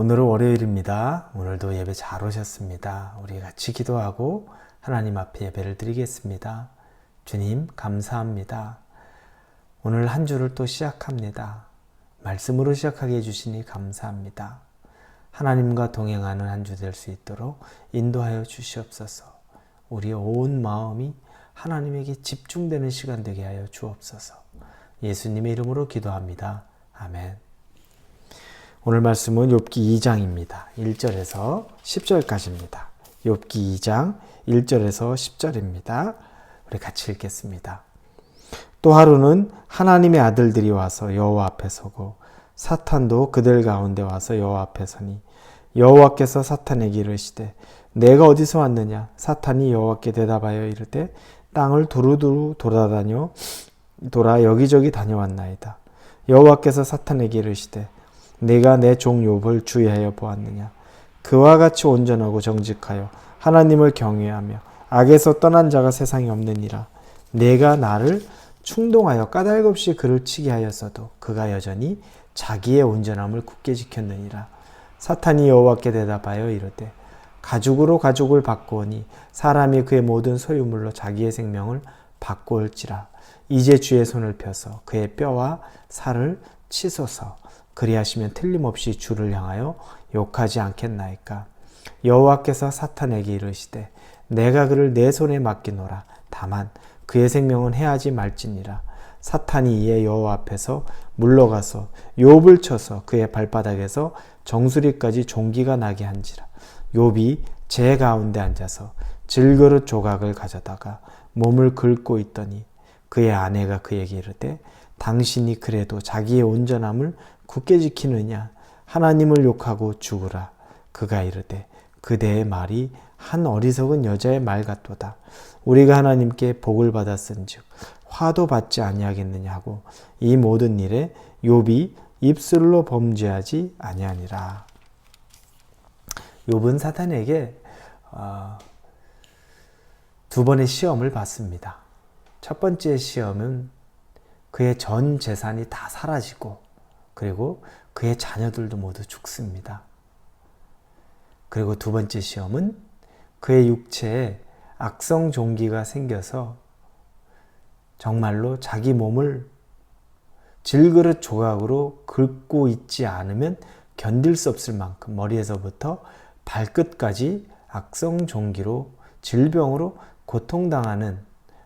오늘은 월요일입니다. 오늘도 예배 잘 오셨습니다. 우리 같이 기도하고 하나님 앞에 예배를 드리겠습니다. 주님, 감사합니다. 오늘 한 주를 또 시작합니다. 말씀으로 시작하게 해주시니 감사합니다. 하나님과 동행하는 한 주 될 수 있도록 인도하여 주시옵소서. 우리의 온 마음이 하나님에게 집중되는 시간 되게 하여 주옵소서. 예수님의 이름으로 기도합니다. 아멘. 오늘 말씀은 욥기 2장입니다. 1절에서 10절까지입니다. 욥기 2장 1절에서 10절입니다. 우리 같이 읽겠습니다. 또 하루는 하나님의 아들들이 와서 여호와 앞에 서고 사탄도 그들 가운데 와서 여호와 앞에 서니 여호와께서 사탄에게 이르시되 내가 어디서 왔느냐 사탄이 여호와께 대답하여 이르되 땅을 두루두루 돌아다녀 돌아 여기저기 다녀왔나이다 여호와께서 사탄에게 이르시되 내가 내 종 욥을 주의하여 보았느냐? 그와 같이 온전하고 정직하여 하나님을 경외하며 악에서 떠난 자가 세상에 없느니라. 내가 나를 충동하여 까닭없이 그를 치게 하였어도 그가 여전히 자기의 온전함을 굳게 지켰느니라. 사탄이 여호와께 대답하여 이르되 가죽으로 가죽을 바꾸오니 사람이 그의 모든 소유물로 자기의 생명을 바꾸올지라. 이제 주의 손을 펴서 그의 뼈와 살을 치소서 그리하시면 틀림없이 주를 향하여 욕하지 않겠나이까. 여호와께서 사탄에게 이르시되 내가 그를 내 손에 맡기노라. 다만 그의 생명은 해하지 말지니라. 사탄이 이에 여호와 앞에서 물러가서 욥을 쳐서 그의 발바닥에서 정수리까지 종기가 나게 한지라. 욥이 제 가운데 앉아서 질그릇 조각을 가져다가 몸을 긁고 있더니 그의 아내가 그에게 이르되 당신이 그래도 자기의 온전함을 굳게 지키느냐? 하나님을 욕하고 죽으라. 그가 이르되 그대의 말이 한 어리석은 여자의 말 같도다. 우리가 하나님께 복을 받았은즉 화도 받지 아니하겠느냐 하고 이 모든 일에 욥이 입술로 범죄하지 아니하니라. 욥은 사탄에게 어, 두 번의 시험을 받습니다. 첫 번째 시험은 그의 전 재산이 다 사라지고 그리고 그의 자녀들도 모두 죽습니다. 그리고 두 번째 시험은 그의 육체에 악성 종기가 생겨서 정말로 자기 몸을 질그릇 조각으로 긁고 있지 않으면 견딜 수 없을 만큼 머리에서부터 발끝까지 악성 종기로 질병으로 고통당하는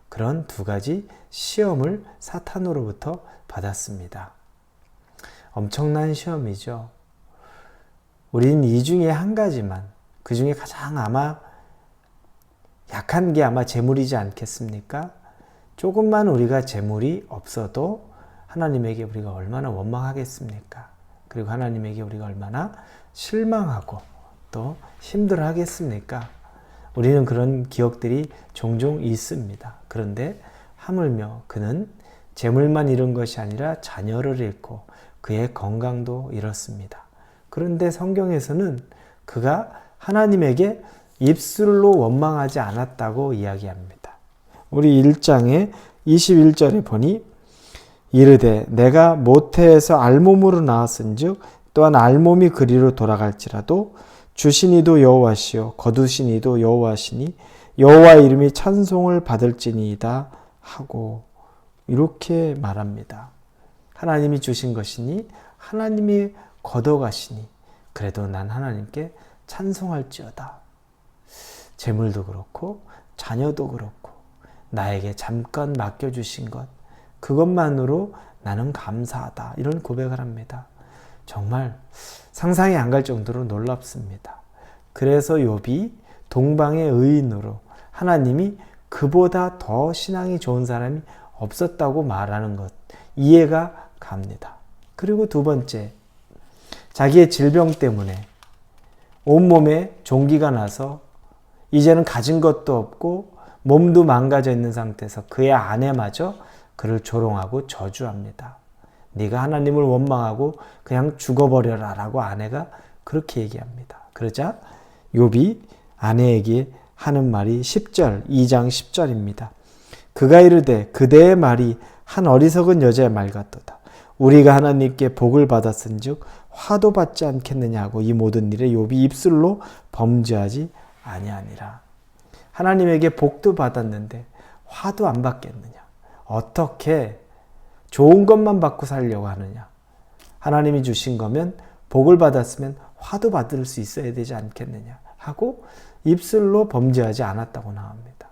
그런 두 가지 시험을 사탄으로부터 받았습니다. 엄청난 시험이죠. 우리는 이 중에 한 가지만, 그 중에 가장 아마 약한 게 아마 재물이지 않겠습니까? 조금만 우리가 재물이 없어도 하나님에게 우리가 얼마나 원망하겠습니까? 그리고 하나님에게 우리가 얼마나 실망하고 또 힘들어 하겠습니까? 우리는 그런 기억들이 종종 있습니다. 그런데 하물며 그는 재물만 잃은 것이 아니라 자녀를 잃고 그의 건강도 잃었습니다. 그런데 성경에서는 그가 하나님에게 입술로 원망하지 않았다고 이야기합니다. 우리 1장에 21절에 보니 이르되 내가 모태에서 알몸으로 나왔은즉 또한 알몸이 그리로 돌아갈지라도 주신이도 여호와시요 거두신이도 여호와시니 여호와 이름이 찬송을 받을지니이다 하고 이렇게 말합니다. 하나님이 주신 것이니 하나님이 걷어가시니 그래도 난 하나님께 찬송할지어다. 재물도 그렇고 자녀도 그렇고 나에게 잠깐 맡겨주신 것 그것만으로 나는 감사하다 이런 고백을 합니다. 정말 상상이 안 갈 정도로 놀랍습니다. 그래서 욥이 동방의 의인으로 하나님이 그보다 더 신앙이 좋은 사람이 없었다고 말하는 것 이해가 갑니다. 그리고 두 번째 자기의 질병 때문에 온몸에 종기가 나서 이제는 가진 것도 없고 몸도 망가져 있는 상태에서 그의 아내마저 그를 조롱하고 저주합니다. 네가 하나님을 원망하고 그냥 죽어버려라라고 아내가 그렇게 얘기합니다. 그러자 욥이 아내에게 하는 말이 10절, 2장 10절입니다. 그가 이르되 그대의 말이 한 어리석은 여자의 말 같도다. 우리가 하나님께 복을 받았은즉 화도 받지 않겠느냐고 이 모든 일에 욥이 입술로 범죄하지 아니하니라. 하나님에게 복도 받았는데 화도 안 받겠느냐? 어떻게 좋은 것만 받고 살려고 하느냐? 하나님이 주신 거면 복을 받았으면 화도 받을 수 있어야 되지 않겠느냐? 하고 입술로 범죄하지 않았다고 나옵니다.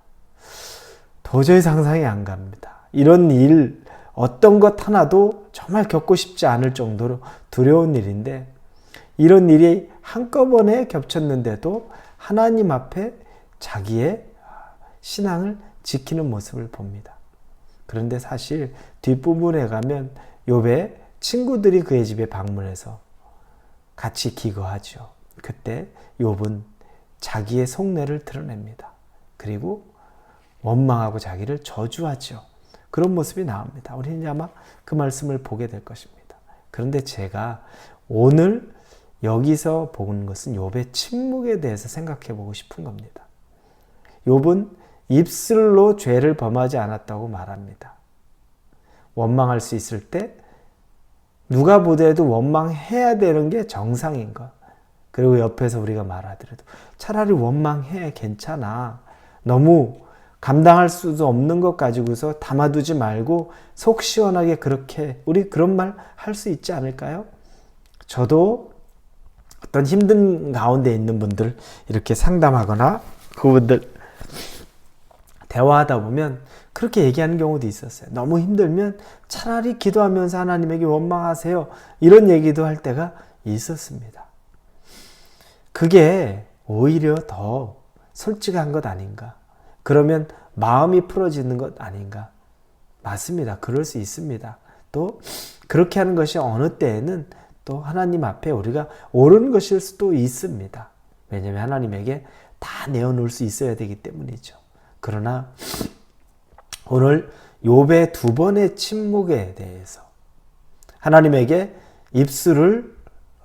도저히 상상이 안 갑니다. 이런 일, 어떤 것 하나도 정말 겪고 싶지 않을 정도로 두려운 일인데, 이런 일이 한꺼번에 겹쳤는데도 하나님 앞에 자기의 신앙을 지키는 모습을 봅니다. 그런데 사실 뒷부분에 가면 욥의 친구들이 그의 집에 방문해서 같이 기거하죠. 그때 욥은 자기의 속내를 드러냅니다. 그리고 원망하고 자기를 저주하죠. 그런 모습이 나옵니다. 우리는 아마 그 말씀을 보게 될 것입니다. 그런데 제가 오늘 여기서 본 것은 욥의 침묵에 대해서 생각해 보고 싶은 겁니다. 욥은 입술로 죄를 범하지 않았다고 말합니다. 원망할 수 있을 때 누가 보더라도 원망해야 되는 게 정상인 것. 그리고 옆에서 우리가 말하더라도 차라리 원망해 괜찮아. 너무 감당할 수도 없는 것 가지고서 담아두지 말고 속 시원하게 그렇게 우리 그런 말 할 수 있지 않을까요? 저도 어떤 힘든 가운데 있는 분들 이렇게 상담하거나 그분들 대화하다 보면 그렇게 얘기하는 경우도 있었어요. 너무 힘들면 차라리 기도하면서 하나님에게 원망하세요. 이런 얘기도 할 때가 있었습니다. 그게 오히려 더 솔직한 것 아닌가. 그러면 마음이 풀어지는 것 아닌가. 맞습니다. 그럴 수 있습니다. 또 그렇게 하는 것이 어느 때에는 또 하나님 앞에 우리가 옳은 것일 수도 있습니다. 왜냐하면 하나님에게 다 내어놓을 수 있어야 되기 때문이죠. 그러나 오늘 욥의 두 번의 침묵에 대해서 하나님에게 입술을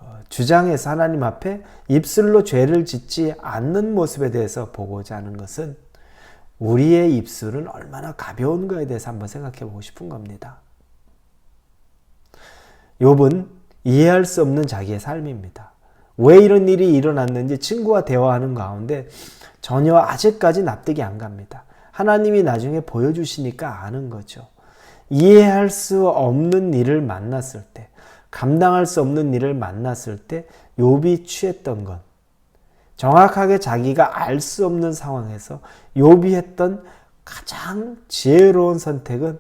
어, 주장해서 하나님 앞에 입술로 죄를 짓지 않는 모습에 대해서 보고자 하는 것은 우리의 입술은 얼마나 가벼운가에 대해서 한번 생각해 보고 싶은 겁니다. 욥은 이해할 수 없는 자기의 삶입니다. 왜 이런 일이 일어났는지 친구와 대화하는 가운데 전혀 아직까지 납득이 안 갑니다. 하나님이 나중에 보여주시니까 아는 거죠. 이해할 수 없는 일을 만났을 때, 감당할 수 없는 일을 만났을 때, 욥이 취했던 건 정확하게 자기가 알 수 없는 상황에서 욥이 했던 가장 지혜로운 선택은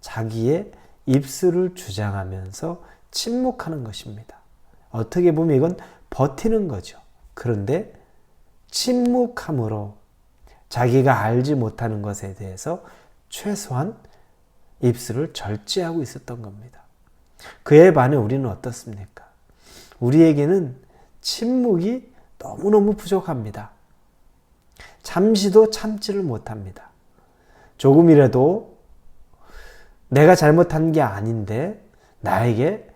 자기의 입술을 주장하면서 침묵하는 것입니다. 어떻게 보면 이건 버티는 거죠. 그런데 침묵함으로 자기가 알지 못하는 것에 대해서 최소한 입술을 절제하고 있었던 겁니다. 그에 반해 우리는 어떻습니까? 우리에게는 침묵이 너무너무 부족합니다. 잠시도 참지를 못합니다. 조금이라도 내가 잘못한 게 아닌데 나에게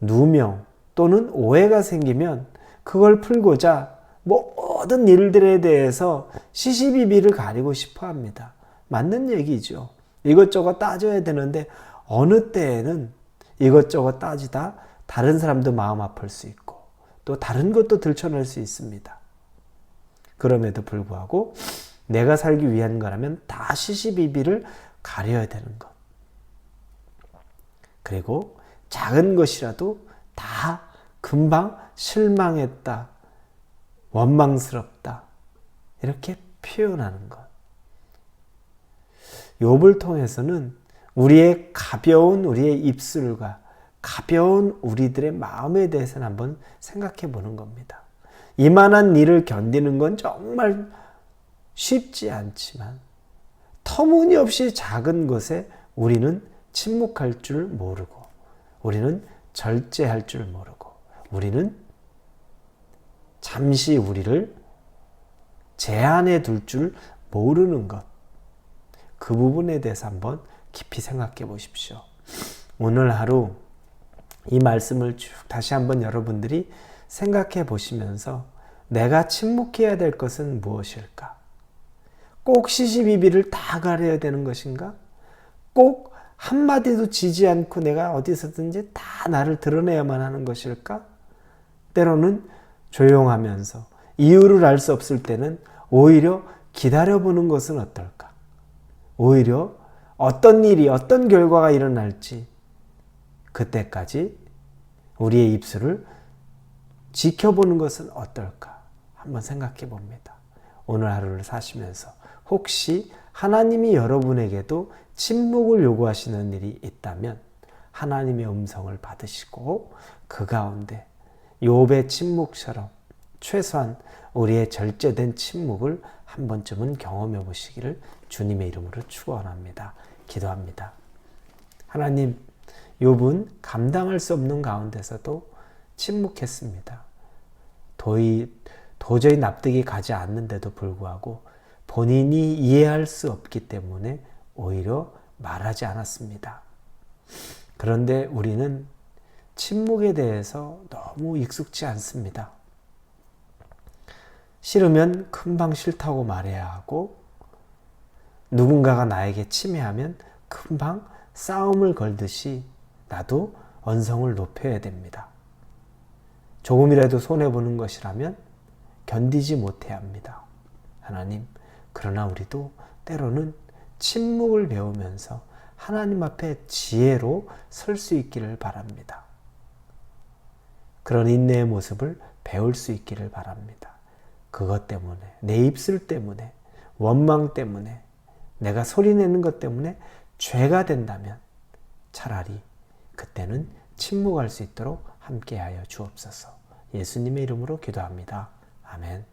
누명 또는 오해가 생기면 그걸 풀고자 모든 일들에 대해서 시시비비를 가리고 싶어 합니다. 맞는 얘기죠. 이것저것 따져야 되는데 어느 때에는 이것저것 따지다 다른 사람도 마음 아플 수 있고 또 다른 것도 들춰낼 수 있습니다. 그럼에도 불구하고 내가 살기 위한 거라면 다 시시비비를 가려야 되는 것. 그리고 작은 것이라도 다 금방 실망했다, 원망스럽다. 이렇게 표현하는 것. 욥을 통해서는 우리의 가벼운 우리의 입술과 가벼운 우리들의 마음에 대해서는 한번 생각해 보는 겁니다. 이만한 일을 견디는 건 정말 쉽지 않지만 터무니없이 작은 것에 우리는 침묵할 줄 모르고 우리는 절제할 줄 모르고 우리는 잠시 우리를 제한해 둘 줄 모르는 것. 그 부분에 대해서 한번 깊이 생각해 보십시오. 오늘 하루 이 말씀을 쭉 다시 한번 여러분들이 생각해 보시면서 내가 침묵해야 될 것은 무엇일까? 꼭 시시비비를 다 가려야 되는 것인가? 꼭 한마디도 지지 않고 내가 어디서든지 다 나를 드러내야만 하는 것일까? 때로는 조용하면서 이유를 알 수 없을 때는 오히려 기다려보는 것은 어떨까? 오히려 어떤 일이, 어떤 결과가 일어날지 그때까지 우리의 입술을 지켜보는 것은 어떨까? 한번 생각해 봅니다. 오늘 하루를 사시면서 혹시 하나님이 여러분에게도 침묵을 요구하시는 일이 있다면 하나님의 음성을 받으시고 그 가운데 욥의 침묵처럼 최소한 우리의 절제된 침묵을 한 번쯤은 경험해 보시기를 주님의 이름으로 축원합니다. 기도합니다. 하나님, 욥은 감당할 수 없는 가운데서도 침묵했습니다. 도이, 도저히 납득이 가지 않는데도 불구하고 본인이 이해할 수 없기 때문에 오히려 말하지 않았습니다. 그런데 우리는 침묵에 대해서 너무 익숙지 않습니다. 싫으면 금방 싫다고 말해야 하고 누군가가 나에게 침해하면 금방 싸움을 걸듯이 나도 언성을 높여야 됩니다. 조금이라도 손해보는 것이라면 견디지 못해야 합니다. 하나님, 그러나 우리도 때로는 침묵을 배우면서 하나님 앞에 지혜로 설 수 있기를 바랍니다. 그런 인내의 모습을 배울 수 있기를 바랍니다. 그것 때문에, 내 입술 때문에, 원망 때문에, 내가 소리내는 것 때문에 죄가 된다면 차라리 그때는 침묵할 수 있도록 함께하여 주옵소서. 예수님의 이름으로 기도합니다. 아멘.